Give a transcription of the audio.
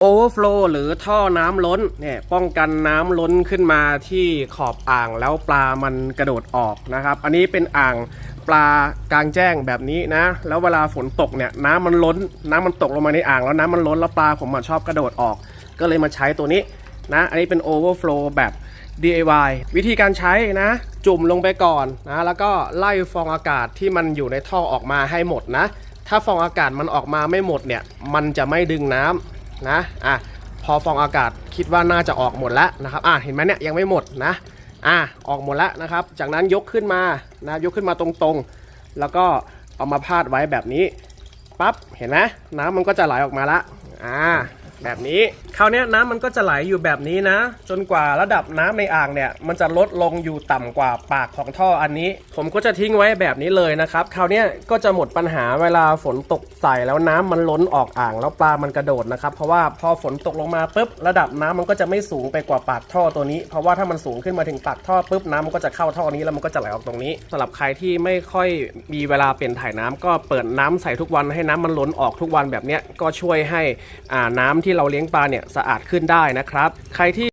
โอเวอร์ฟลหรือท่อน้ำล้นเนี่ยป้องกันน้ำล้นขึ้นมาที่ขอบอ่างแล้วปลามันกระโดดออกนะครับ อันนี้เป็นอ่างปลากลางแจ้งแบบนี้นะ แล้วเวลาฝนตกเนี่ยน้ำมันล้น น้ำมันตกลงมาในอ่างแล้วน้ำมันล้นแล้วปลาผมอะชอบกระโดดออก ก็เลยมาใช้ตัวนี้นะ อันนี้เป็นโอเวอร์ฟลแบบ DIY วิธีการใช้นะ จุ่มลงไปก่อนนะ แล้วก็ไล่ฟองอากาศที่มันอยู่ในท่อออกมาให้หมดนะ ถ้าฟองอากาศมันออกมาไม่หมดเนี่ยมันจะไม่ดึงน้ำ นะอะพอฟองอากาศคิดว่าน่าจะออกหมดแล้วนะครับอะเห็นไหมเนี่ยยังไม่หมดนะอะออกหมดแล้วนะครับ จากนั้นยกขึ้นมานะยกขึ้นมาตรงๆ แล้วก็เอามาพาดไว้แบบนี้ปั๊บเห็นไหมน้ำมันก็จะไหลออกมาละอ่าแบบนี้ คราวนี้น้ำมันก็จะไหลอยู่แบบนี้นะ จนกว่าระดับน้ำในอ่างเนี่ย มันจะลดลงอยู่ต่ำกว่าปากของท่ออันนี้ ผมก็จะทิ้งไว้แบบนี้เลยนะครับ คราวนี้ก็จะหมดปัญหาเวลาฝนตกใส่แล้วน้ำมันล้นออกอ่างแล้วปลามันกระโดดนะครับ เพราะว่าพอฝนตกลงมาปุ๊บระดับน้ำมันก็จะไม่สูงไปกว่าปากท่อตัวนี้ เพราะว่าถ้ามันสูงขึ้นมาถึงปากท่อปุ๊บน้ำมันก็จะเข้าท่อนี้แล้วมันก็จะไหลออกตรงนี้สำหรับใครที่ไม่ค่อยมีเวลาเปลี่ยนถ่ายน้ำก็เปิดน้ำใส่ทุกวันให้น้ำมันล้นออกทุกวันแบบนี้ก็ช่วยให้น้ำที่เราเลี้ยงปลาเนี่ยสะอาดขึ้นได้นะครับ ใครที่